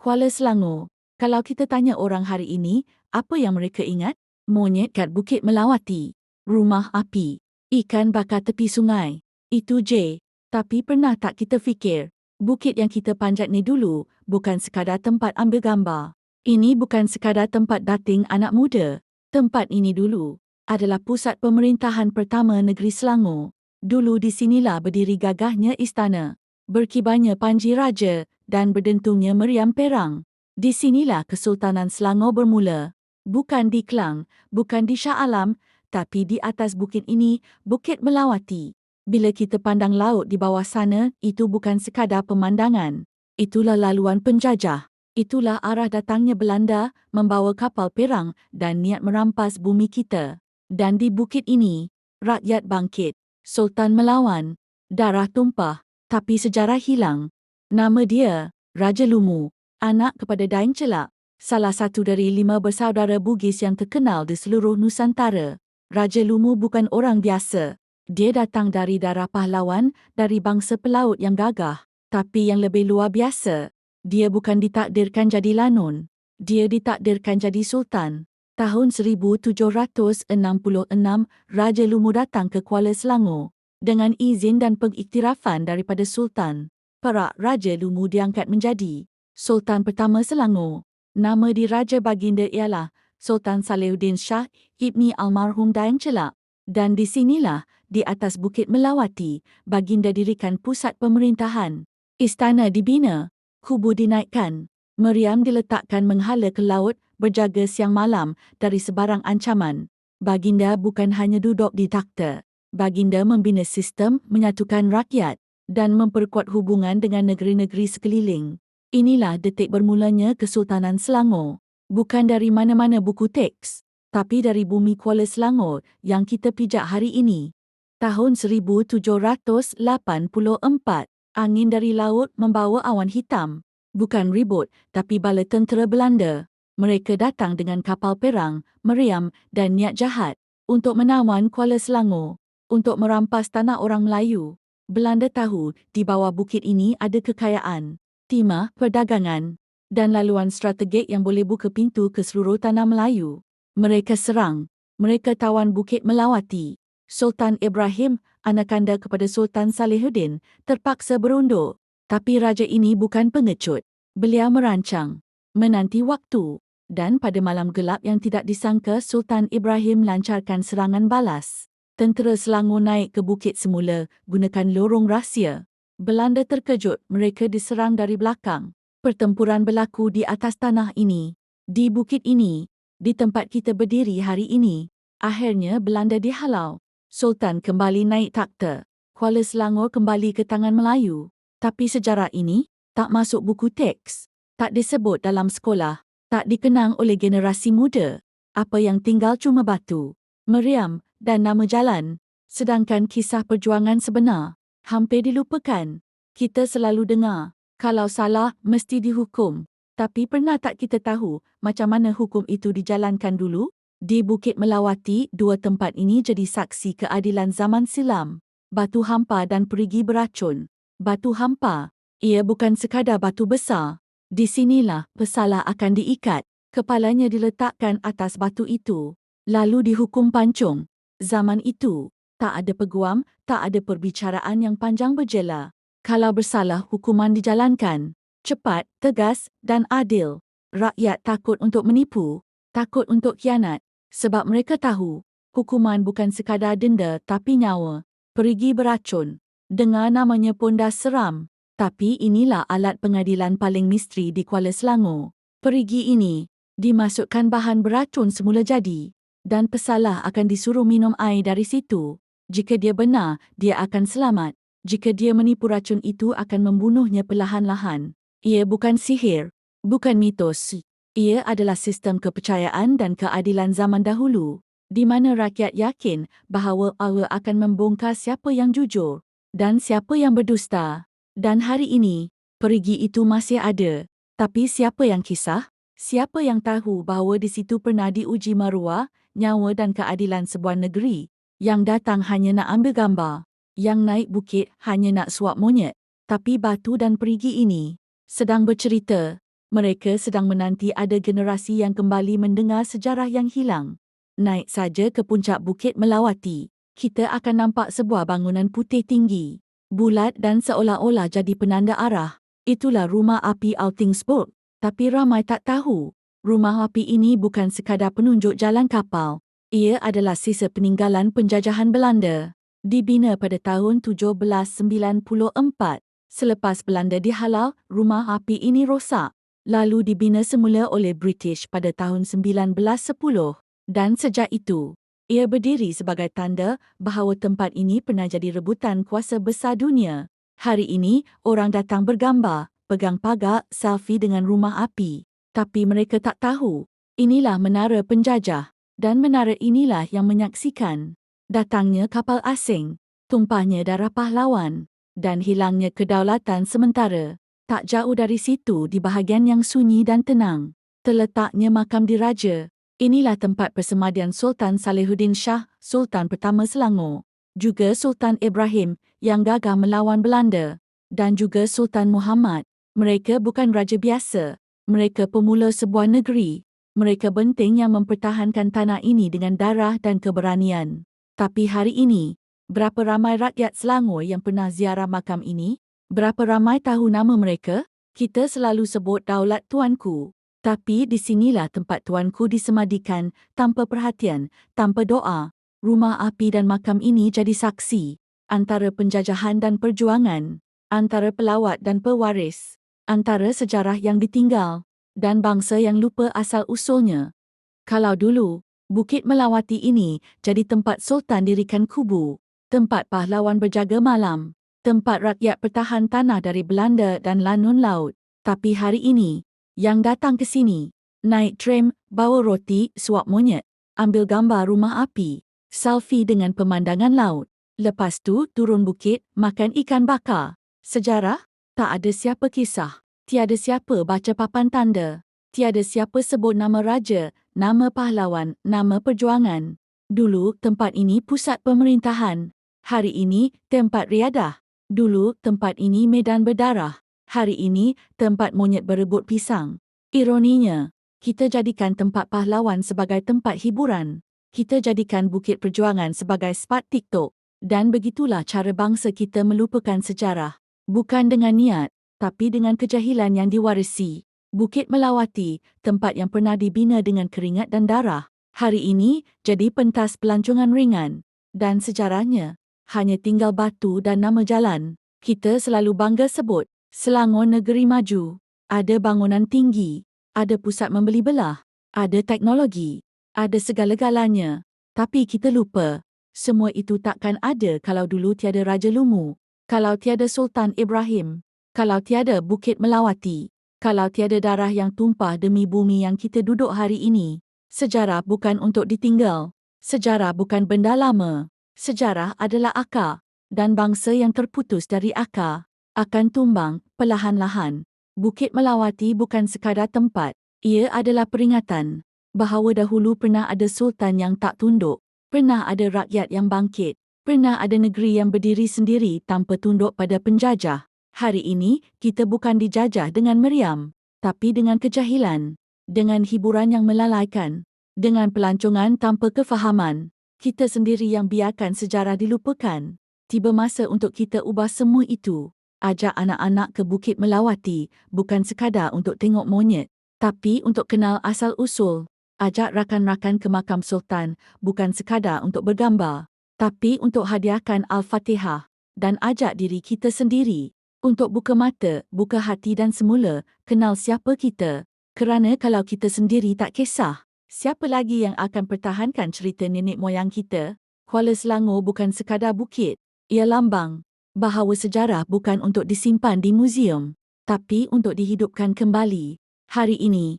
Kuala Selangor. Kalau kita tanya orang hari ini, apa yang mereka ingat? Monyet kat Bukit Melawati. Rumah api. Ikan bakar tepi sungai. Itu je. Tapi pernah tak kita fikir, bukit yang kita panjat ni dulu bukan sekadar tempat ambil gambar. Ini bukan sekadar tempat dating anak muda. Tempat ini dulu adalah pusat pemerintahan pertama negeri Selangor. Dulu di sinilah berdiri gagahnya istana, berkibarnya panji raja dan berdentungnya meriam perang. Di sinilah Kesultanan Selangor bermula. Bukan di Kelang, bukan di Shah Alam, tapi di atas bukit ini, Bukit Melawati. Bila kita pandang laut di bawah sana, itu bukan sekadar pemandangan. Itulah laluan penjajah. Itulah arah datangnya Belanda membawa kapal perang dan niat merampas bumi kita. Dan di bukit ini, rakyat bangkit, sultan melawan, darah tumpah, tapi sejarah hilang. Nama dia, Raja Lumu, anak kepada Daeng Celak, salah satu dari lima bersaudara Bugis yang terkenal di seluruh Nusantara. Raja Lumu bukan orang biasa. Dia datang dari darah pahlawan, dari bangsa pelaut yang gagah. Tapi yang lebih luar biasa, dia bukan ditakdirkan jadi lanun. Dia ditakdirkan jadi sultan tahun 1766, Raja Lumu datang ke Kuala Selangor dengan izin dan pengiktirafan daripada Sultan. Perak Raja Lumu diangkat menjadi Sultan pertama Selangor. Nama di Raja Baginda ialah Sultan Salehuddin Shah Ibni Almarhum Daeng Celak. Dan di sinilah, di atas Bukit Melawati, Baginda dirikan pusat pemerintahan. Istana dibina, kubu dinaikkan, meriam diletakkan menghala ke laut berjaga siang malam dari sebarang ancaman. Baginda bukan hanya duduk di takhta. Baginda membina sistem menyatukan rakyat dan memperkuat hubungan dengan negeri-negeri sekeliling. Inilah detik bermulanya Kesultanan Selangor. Bukan dari mana-mana buku teks, tapi dari bumi Kuala Selangor yang kita pijak hari ini. Tahun 1784, angin dari laut membawa awan hitam. Bukan ribut, tapi bala tentera Belanda mereka datang dengan kapal perang, meriam dan niat jahat untuk menawan Kuala Selangor, untuk merampas tanah orang Melayu. Belanda tahu di bawah bukit ini ada kekayaan, timah, perdagangan dan laluan strategik yang boleh buka pintu ke seluruh tanah Melayu. Mereka serang, mereka tawan Bukit Melawati. Sultan Ibrahim, anak anda kepada Sultan Salehuddin, terpaksa berunduk. Tapi raja ini bukan pengecut. Beliau merancang, menanti waktu dan pada malam gelap yang tidak disangka Sultan Ibrahim lancarkan serangan balas. Tentera Selangor naik ke bukit semula gunakan lorong rahsia. Belanda terkejut mereka diserang dari belakang. Pertempuran berlaku di atas tanah ini, di bukit ini, di tempat kita berdiri hari ini. Akhirnya Belanda dihalau. Sultan kembali naik takhta. Kuala Selangor kembali ke tangan Melayu. Tapi sejarah ini tak masuk buku teks. Tak disebut dalam sekolah tak dikenang oleh generasi muda. Apa yang tinggal cuma batu, meriam dan nama jalan. Sedangkan kisah perjuangan sebenar hampir dilupakan. Kita selalu dengar, kalau salah mesti dihukum. Tapi pernah tak kita tahu macam mana hukum itu dijalankan dulu? Di Bukit Melawati, dua tempat ini jadi saksi keadilan zaman silam. Batu hampa dan perigi beracun. Batu hampa, ia bukan sekadar batu besar, di sinilah pesalah akan diikat, kepalanya diletakkan atas batu itu, lalu dihukum pancung. Zaman itu, tak ada peguam, tak ada perbicaraan yang panjang berjela. Kalau bersalah, hukuman dijalankan. Cepat, tegas dan adil. Rakyat takut untuk menipu, takut untuk kianat. Sebab mereka tahu, hukuman bukan sekadar denda tapi nyawa. Perigi beracun. Dengar namanya pun dah seram. Tapi inilah alat pengadilan paling misteri di Kuala Selangor. Perigi ini dimasukkan bahan beracun semula jadi dan pesalah akan disuruh minum air dari situ. Jika dia benar, dia akan selamat. Jika dia menipu racun itu akan membunuhnya perlahan-lahan. Ia bukan sihir, bukan mitos. Ia adalah sistem kepercayaan dan keadilan zaman dahulu di mana rakyat yakin bahawa Allah akan membongkar siapa yang jujur dan siapa yang berdusta. Dan hari ini, perigi itu masih ada. Tapi siapa yang kisah? Siapa yang tahu bahawa di situ pernah diuji maruah, nyawa dan keadilan sebuah negeri? Yang datang hanya nak ambil gambar. Yang naik bukit hanya nak suap monyet. Tapi batu dan perigi ini sedang bercerita Mereka sedang menanti ada generasi yang kembali mendengar sejarah yang hilang. Naik saja ke puncak Bukit Melawati, kita akan nampak sebuah bangunan putih tinggi, bulat dan seolah-olah jadi penanda arah. Itulah rumah api Altingsburg. Tapi ramai tak tahu, rumah api ini bukan sekadar penunjuk jalan kapal. Ia adalah sisa peninggalan penjajahan Belanda. Dibina pada tahun 1794. Selepas Belanda dihalau, rumah api ini rosak. Lalu dibina semula oleh British pada tahun 1910. Dan sejak itu, ia berdiri sebagai tanda bahawa tempat ini pernah jadi rebutan kuasa besar dunia. Hari ini, orang datang bergambar, pegang pagar, selfie dengan rumah api. Tapi mereka tak tahu, inilah menara penjajah. Dan menara inilah yang menyaksikan datangnya kapal asing, tumpahnya darah pahlawan dan hilangnya kedaulatan sementara. Tak jauh dari situ di bahagian yang sunyi dan tenang, terletaknya makam diraja. Inilah tempat persemadian Sultan Salehuddin Shah, Sultan pertama Selangor, juga Sultan Ibrahim yang gagah melawan Belanda dan juga Sultan Muhammad. Mereka bukan raja biasa, mereka pemula sebuah negeri. Mereka penting yang mempertahankan tanah ini dengan darah dan keberanian. Tapi hari ini, berapa ramai rakyat Selangor yang pernah ziarah makam ini? Berapa ramai tahu nama mereka? Kita selalu sebut daulat tuanku. Tapi di sinilah tempat tuanku disemadikan tanpa perhatian, tanpa doa. Rumah api dan makam ini jadi saksi antara penjajahan dan perjuangan, antara pelawat dan pewaris, antara sejarah yang ditinggal dan bangsa yang lupa asal-usulnya. Kalau dulu, Bukit Melawati ini jadi tempat Sultan dirikan kubu, tempat pahlawan berjaga malam, tempat rakyat pertahan tanah dari Belanda dan lanun laut. Tapi hari ini, yang datang ke sini, naik tram, bawa roti, suap monyet, ambil gambar rumah api, selfie dengan pemandangan laut. Lepas tu turun bukit, makan ikan bakar. Sejarah? Tak ada siapa kisah. Tiada siapa baca papan tanda. Tiada siapa sebut nama raja, nama pahlawan, nama perjuangan. Dulu tempat ini pusat pemerintahan. Hari ini tempat riadah. Dulu tempat ini medan berdarah. Hari ini tempat monyet berebut pisang. Ironinya, kita jadikan tempat pahlawan sebagai tempat hiburan. Kita jadikan Bukit Perjuangan sebagai spot TikTok. Dan begitulah cara bangsa kita melupakan sejarah. Bukan dengan niat, tapi dengan kejahilan yang diwarisi. Bukit Melawati, tempat yang pernah dibina dengan keringat dan darah, hari ini jadi pentas pelancongan ringan. Dan sejarahnya, hanya tinggal batu dan nama jalan. Kita selalu bangga sebut, Selangor negeri maju. Ada bangunan tinggi, ada pusat membeli belah, ada teknologi, ada segala-galanya. Tapi kita lupa, semua itu takkan ada kalau dulu tiada Raja Lumu, kalau tiada Sultan Ibrahim, kalau tiada Bukit Melawati kalau tiada darah yang tumpah demi bumi yang kita duduk hari ini, sejarah bukan untuk ditinggal. Sejarah bukan benda lama. Sejarah adalah akar. Dan bangsa yang terputus dari akar akan tumbang perlahan-lahan. Bukit Melawati bukan sekadar tempat. Ia adalah peringatan bahawa dahulu pernah ada sultan yang tak tunduk. Pernah ada rakyat yang bangkit. Pernah ada negeri yang berdiri sendiri tanpa tunduk pada penjajah. Hari ini, kita bukan dijajah dengan meriam, tapi dengan kejahilan, dengan hiburan yang melalaikan, dengan pelancongan tanpa kefahaman. Kita sendiri yang biarkan sejarah dilupakan. Tiba masa untuk kita ubah semua itu. Ajak anak-anak ke Bukit Melawati bukan sekadar untuk tengok monyet, tapi untuk kenal asal-usul. Ajak rakan-rakan ke makam sultan bukan sekadar untuk bergambar, tapi untuk hadiahkan Al-Fatihah dan ajak diri kita sendiri untuk buka mata, buka hati dan semula kenal siapa kita. Kerana kalau kita sendiri tak kisah, siapa lagi yang akan pertahankan cerita nenek moyang kita? Kuala Selangor bukan sekadar bukit. Ia lambang bahawa sejarah bukan untuk disimpan di muzium, tapi untuk dihidupkan kembali. Hari ini,